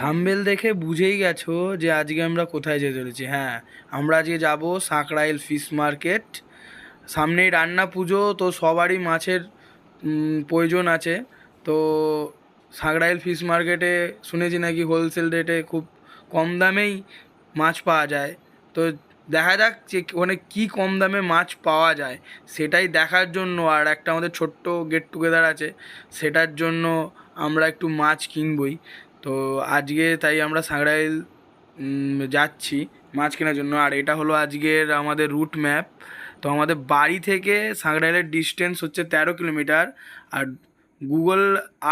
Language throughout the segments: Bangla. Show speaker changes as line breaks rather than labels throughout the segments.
থাম্বেল দেখে বুঝেই গেছো যে আজকে আমরা কোথায় যেতে চলেছি। হ্যাঁ আমরা আজকে যাব সাঁকড়াইল ফিশ মার্কেট। সামনেই রান্না পুজো, তো সবারই মাছের প্রয়োজন আছে। তো সাঁকড়াইল ফিশ মার্কেটে শুনেছি নাকি হোলসেল রেটে খুব কম দামেই মাছ পাওয়া যায়। তো দেখা যাক যে ওখানে কী কম দামে মাছ পাওয়া যায়। সেটাই দেখার জন্য, আর একটা আমাদের ছোট্ট গেট টুগেদার আছে, সেটার জন্য আমরা একটু মাছ কিনবই। তো আজকে তাই আমরা উম, যাচ্ছি মাছ কেনার জন্য। আর এটা হলো আজকের আমাদের রুট ম্যাপ তো আমাদের বাড়ি থেকে সাঁকড়াইলের ডিস্টেন্স হচ্ছে তেরো কিলোমিটার। আর গুগল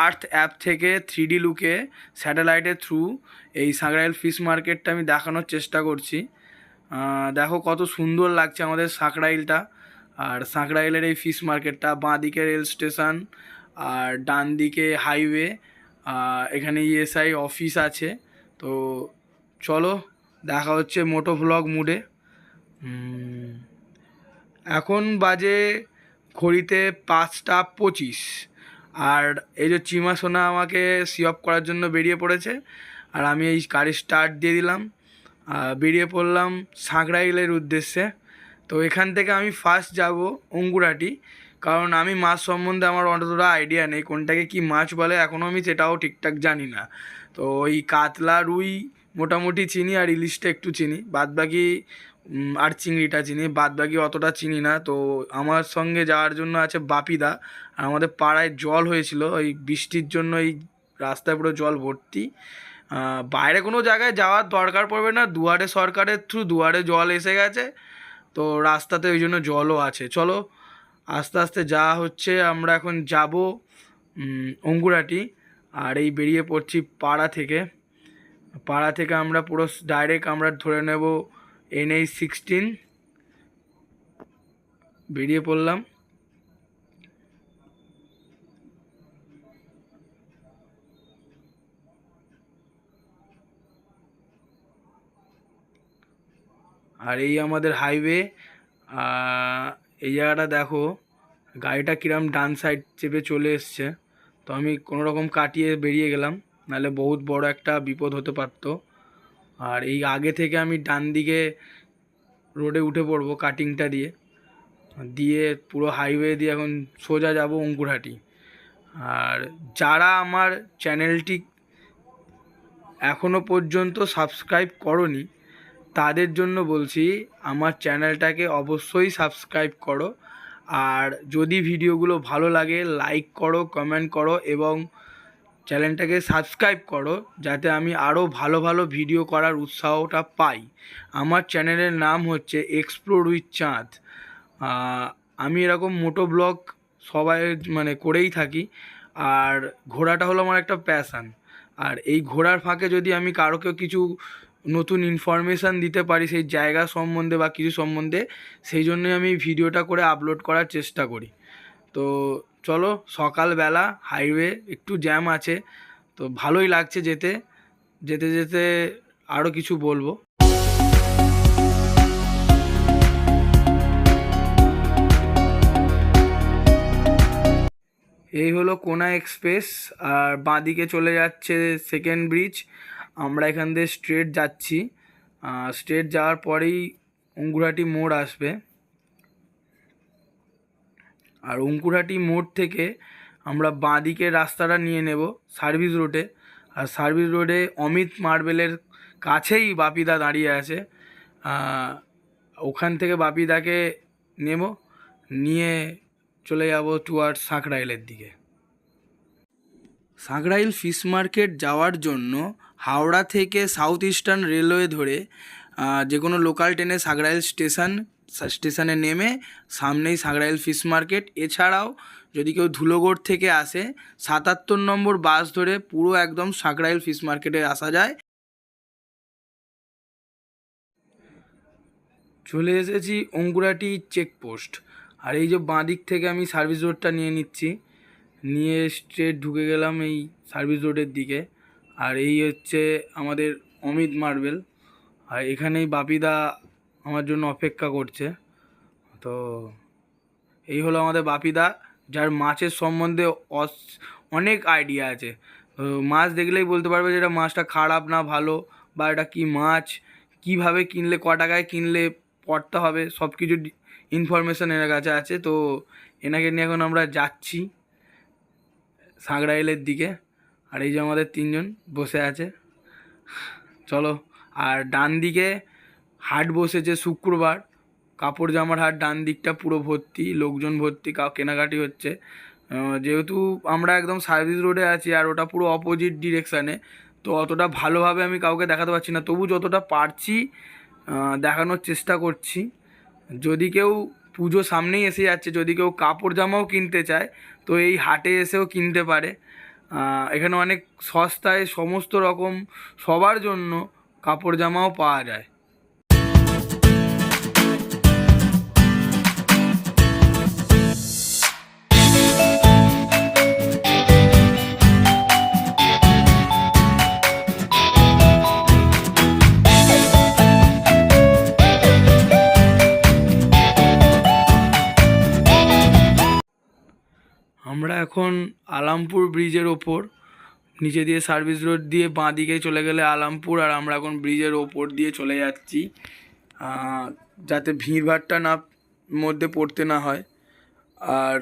আর্থ অ্যাপ থেকে থ্রি ডি লুকে স্যাটেলাইটের থ্রু এই সাঁকড়াইল ফিশ মার্কেটটা আমি দেখানোর চেষ্টা করছি। দেখো কত সুন্দর লাগছে আমাদের সাঁকড়াইলটা আর সাঁকড়াইলের এই ফিশ মার্কেটটা বাঁ দিকে রেল স্টেশন আর ডান দিকে হাইওয়ে এখানে ইএসআই অফিস আছে। তো চলো, দেখা হচ্ছে মোটো ভ্লগ মুডে এখন বাজে ঘড়িতে পাঁচটা পঁচিশ। আর এই যে চিমা সোনা আমাকে অফ করার জন্য বেরিয়ে পড়েছে, আর আমি এই গাড়ি স্টার্ট দিয়ে দিলাম। বেরিয়ে পড়লাম সাঁকড়াইলের উদ্দেশ্যে। তো এখান থেকে আমি ফার্স্ট যাব অঙ্গুরাটি। কারণ আমি মাছ সম্বন্ধে আমার অতটা আইডিয়া নেই, কোনটাকে কি মাছ বলে এখনও আমি সেটাও ঠিকঠাক জানি না। তো ওই কাতলা, রুই, মোটামুটি চিনি আর ইলিশটা একটু চিনি বাদ বাকি আর চিংড়িটা চিনি বাদ বাকি অতটা চিনি না। তো আমার সঙ্গে যাওয়ার জন্য আছে বাপিদা, আর আমাদের পাড়ায় জল হয়েছিল, ওই বৃষ্টির জন্য এই রাস্তায় পুরো জল ভর্তি। বাইরে কোনো জায়গায় যাওয়ার দরকার পড়বে না, দুয়ারে সরকারের থ্রু দুয়ারে জল এসে গেছে, তো রাস্তাতে ওই জন্য জলও আছে। চলো আস্তে আস্তে যাওয়া হচ্ছে আমরা এখন যাব অঙ্গুরাটি, আর এই বেরিয়ে পড়ছি পাড়া থেকে। পাড়া থেকে আমরা পুরো ডাইরেক্ট আমরা ধরে নেব এনএইচ সিক্সটিন বেরিয়ে পড়লাম। আর এই আমাদের হাইওয়ে এই জায়গাটা দেখো। গাড়িটা কিরম ডান সাইড চেপে চলে এসছে। তো আমি কোনো রকম কাটিয়ে বেরিয়ে গেলাম, নাহলে বহুত বড় একটা বিপদ হতে পারতো। আর এই আগে থেকে আমি ডান দিকে রোডে উঠে পড়ব কাটিংটা দিয়ে। দিয়ে পুরো হাইওয়ে দিয়ে এখন সোজা যাব অঙ্কুরহাটি। আর যারা আমার চ্যানেলটি এখনও পর্যন্ত সাবস্ক্রাইব করনি, তাদের জন্য বলছি, আমার চ্যানেলটাকে অবশ্যই সাবস্ক্রাইব করো। আর যদি ভিডিওগুলো ভালো লাগে লাইক করো কমেন্ট করো এবং চ্যানেলটাকে সাবস্ক্রাইব করো যাতে আমি আরও ভালো ভালো ভিডিও করার উৎসাহটা পাই। আমার চ্যানেলের নাম হচ্ছে এক্সপ্লোর উইথ চাঁদ আমি এরকম মোটো ব্লগ সবাই মানে করেই থাকি। আর ঘোরাটা হলো আমার একটা প্যাশান আর এই ঘোরার ফাঁকে যদি আমি কারোকে কিছু নতুন ইনফরমেশান দিতে পারি সেই জায়গা সম্বন্ধে বা কিছু সম্বন্ধে, সেই জন্যই আমি ভিডিওটা করে আপলোড করার চেষ্টা করি। তো চলো, সকালবেলা হাইওয়ে একটু জ্যাম আছে, তো ভালোই লাগছে যেতে। যেতে যেতে আরও কিছু বলব। এই হলো কোনা এক্সপ্রেস আর বাঁদিকে চলে যাচ্ছে সেকেন্ড ব্রিজ আমরা এখান দিয়ে স্ট্রেট যাচ্ছি। স্ট্রেট যাওয়ার পরেই অঙ্কুরহাটি মোড় আসবে। আর অঙ্কুরহাটি মোড় থেকে আমরা বাঁদিকে রাস্তাটা নিয়ে নেব, সার্ভিস রোডে আর সার্ভিস রোডে অমিত মার্বেলের কাছেই বাপিদা দাঁড়িয়ে আছে। ওখান থেকে বাপিদাকে নেব, নিয়ে চলে যাব টুয়ার্ড সাঁকড়াইলের দিকে। সাঁকড়াইল ফিশ মার্কেট যাওয়ার জন্য হাওড়া থেকে সাউথ ইস্টার্ন রেলওয়ে ধরে যে কোনো লোকাল ট্রেনে সাঁকড়াইল স্টেশন স্টেশনে নেমে সামনেই সাঁকড়াইল ফিশ মার্কেট এছাড়াও যদি কেউ ধুলোগড় থেকে আসে, সাতাত্তর নম্বর বাস ধরে পুরো একদম সাঁকড়াইল ফিশ মার্কেটে আসা যায়। চলে এসেছি অঙ্কুরাটি চেকপোস্ট আর এই যে বাঁ দিক থেকে আমি সার্ভিস রোডটা নিয়ে নিচ্ছি। নিয়ে স্ট্রেট ঢুকে গেলাম এই সার্ভিস রোডের দিকে। আর এই হচ্ছে আমাদের অমিত মার্বেল। আর এখানেই বাপিদা আমার জন্য অপেক্ষা করছে। তো এই হলো আমাদের বাপিদা, যার মাছের সম্বন্ধে অনেক আইডিয়া আছে। মাছ দেখলেই বলতে পারবে যে এটা মাছটা খারাপ না ভালো, বা এটা কী মাছ? কীভাবে কিনলে, ক টাকায় কিনলে পড়তে হবে? সব কিছু ইনফরমেশান এর কাছে আছে। তো এনাকে নিয়ে এখন আমরা যাচ্ছি সাঁকড়াইলের দিকে। আর এই যে আমাদের তিনজন বসে আছে। চলো, আর ডান দিকে হাট বসেছে শুক্রবার। কাপড় জামার হাট, ডান দিকটা পুরো ভর্তি, লোকজন ভর্তি কেনাকাটি হচ্ছে। যেহেতু আমরা একদম সার্ভিস রোডে আছি আর ওটা পুরো অপোজিট ডিরেকশানে তো অতটা ভালোভাবে আমি কাউকে দেখাতে পারছি না। তবু যতটা পারছি দেখানোর চেষ্টা করছি। যদি কেউ পুজো সামনেই এসে যাচ্ছে, যদি কেউ কাপড় জামাও কিনতে চায়, তো এই হাটে এসেও কিনতে পারে। এখানে অনেক সস্তায় সমস্ত রকম সবার জন্য কাপড় জামাও পাওয়া যায়। আলামপুর ব্রিজের ওপর। নিচে দিয়ে সার্ভিস রোড দিয়ে বাঁ দিকে চলে গেলে আলামপুর আর আমরা এখন ব্রিজের ওপর দিয়ে চলে যাচ্ছি। যাতে ভিড়ভাড়টা না, মধ্যে পড়তে না হয়। আর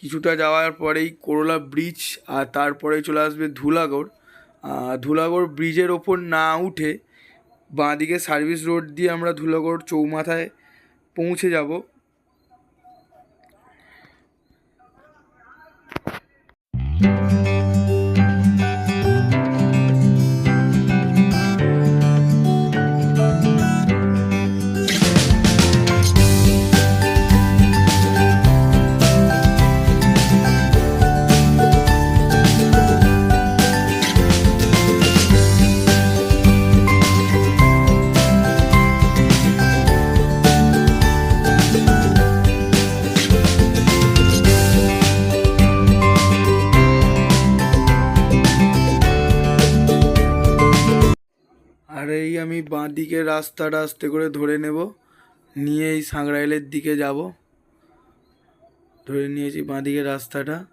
কিছুটা যাওয়ার পরেই করোলা ব্রিজ আর তারপরেই চলে আসবে ধুলাগড়। ধুলাগড় ব্রিজের ওপর না উঠে বাঁ দিকে সার্ভিস রোড দিয়ে আমরা ধুলাগড় চৌমাথায় পৌঁছে যাব। আর এই আমি বাঁ দিকের রাস্তাটা আস্তে করে ধরে নেব। নিয়ে এই সাংগ্রাইলের দিকে যাব। ধরে নিয়েছি বাঁ দিকের রাস্তাটা।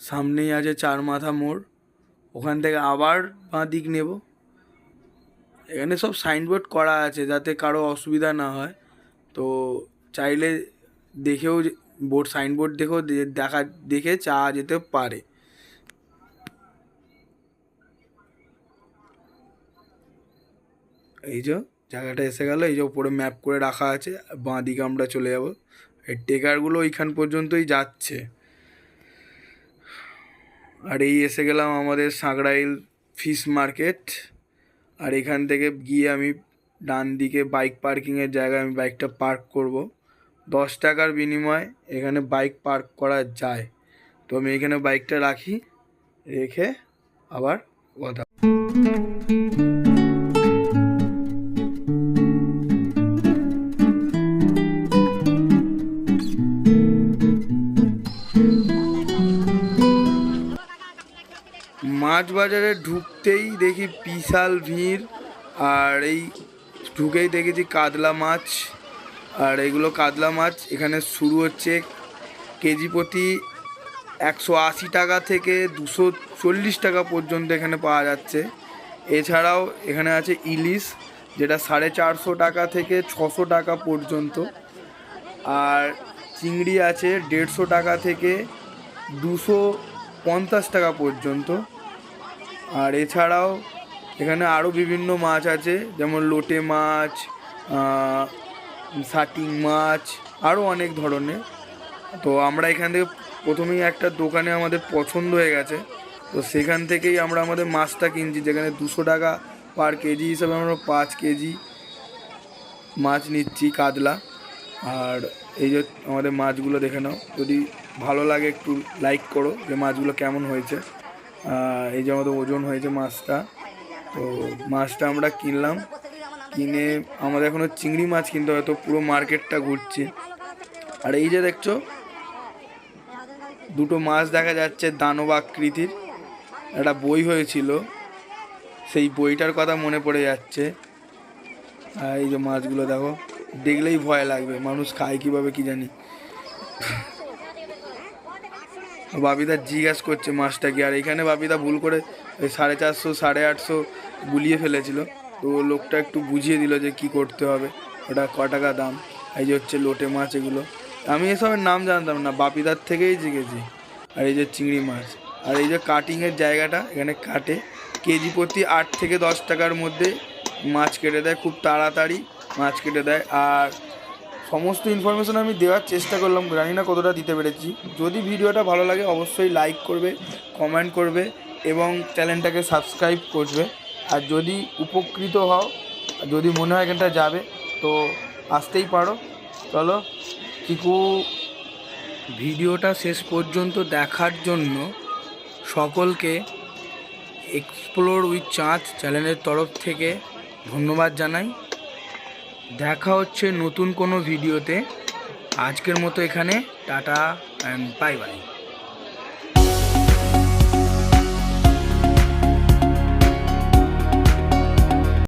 সামনেই আছে চার মাথা মোড়। ওখান থেকে আবার বাঁ দিক নেব। এখানে সব সাইনবোর্ড করা আছে যাতে কারও অসুবিধা না হয়। তো চাইলে দেখেও বোর্ড, সাইনবোর্ড দেখেও দেখা, দেখে চা যেতে পারে। এই যে জায়গাটা এসে গেল, এই যে উপরে ম্যাপ করে রাখা আছে বাঁ দিকে আমরা চলে যাব। এই টেকারগুলো ওইখান পর্যন্তই যাচ্ছে। আর এই এসে গেলাম আমাদের সাঁকড়াইল ফিশ মার্কেট আর এখান থেকে গিয়ে আমি ডান দিকে বাইক পার্কিংয়ের জায়গায় আমি বাইকটা পার্ক করব। দশ টাকার বিনিময়ে এখানে বাইক পার্ক করা যায়। তো আমি এখানে বাইকটা রাখি, রেখে আবার কথা বাজারে ঢুকতেই দেখি বিশাল ভিড়, আর এই ঢুকেই দেখেছি কাতলা মাছ, আর এগুলো কাতলা মাছ। এখানে শুরু হচ্ছে কেজি প্রতি একশো আশি টাকা থেকে দুশো চল্লিশ টাকা পর্যন্ত এখানে পাওয়া যাচ্ছে। এছাড়াও এখানে আছে ইলিশ, যেটা সাড়ে চারশো টাকা থেকে ছশো টাকা পর্যন্ত। আর চিংড়ি আছে দেড়শো টাকা থেকে দুশো পঞ্চাশ টাকা পর্যন্ত। আর এছাড়াও এখানে আরও বিভিন্ন মাছ আছে, যেমন লোটে মাছ সাটিং মাছ আরও অনেক ধরনের। তো আমরা এখান থেকে প্রথমেই একটা দোকানে আমাদের পছন্দ হয়ে গেছে। তো সেখান থেকেই আমরা আমাদের মাছটা কিনছি, যেখানে দুশো টাকা পার কেজি হিসাবে আমরা পাঁচ কেজি মাছ নিচ্ছি কাতলা। আর এই যে আমাদের মাছগুলো দেখে নাও, যদি ভালো লাগে একটু লাইক করো যে মাছগুলো কেমন হয়েছে। এই যে আমাদের ওজন হয়েছে মাছটা, তো মাছটা আমরা কিনলাম। কিনে আমাদের এখনও চিংড়ি মাছ কিনতে হবে তো পুরো মার্কেটটা ঘুরছি। আর এই যে দেখছ, দুটো মাছ দেখা যাচ্ছে দানব আকৃতির। একটা বই হয়েছিল, সেই বইটার কথা মনে পড়ে যাচ্ছে। আর এই যে মাছগুলো দেখো, দেখলেই ভয় লাগবে, মানুষ খায় কীভাবে কি জানি। বাবিদা জিজ্ঞাসা করছে মাছটা কি? আর এখানে বাবিদা ভুল করে সাড়ে চারশো, সাড়ে আটশো গুলিয়ে ফেলেছিল। তো লোকটা একটু বুঝিয়ে দিল যে কি করতে হবে। ওটা ক টাকা দাম? এই যে হচ্ছে লোটে মাছ এগুলো। আমি এসবের নাম জানতাম না, বাপিদার থেকেই শিখেছি আর এই যে চিংড়ি মাছ। আর এই যে কাটিংয়ের জায়গাটা, এখানে কাটে। কেজি প্রতি আট থেকে দশ টাকার মধ্যে মাছ কেটে দেয়, খুব তাড়াতাড়ি মাছ কেটে দেয়। আর সমস্ত ইনফরমেশন আমি দেওয়ার চেষ্টা করলাম, জানি না কতটা দিতে পেরেছি। যদি ভিডিওটা ভালো লাগে, অবশ্যই লাইক করবে কমেন্ট করবে এবং চ্যানেলটাকে সাবস্ক্রাইব করবে। আর যদি উপকৃত হও, যদি মনে হয় এখানটা যাবে, তো আসতেই পারো। চলো, চিকু, ভিডিওটা শেষ পর্যন্ত দেখার জন্য সকলকে এক্সপ্লোর উইথ চাঁদ চ্যানেলের তরফ থেকে ধন্যবাদ জানাই। দেখা হচ্ছে নতুন কোনো ভিডিওতে। আজকের মতো এখানে টাটা অ্যান্ড বাই বাই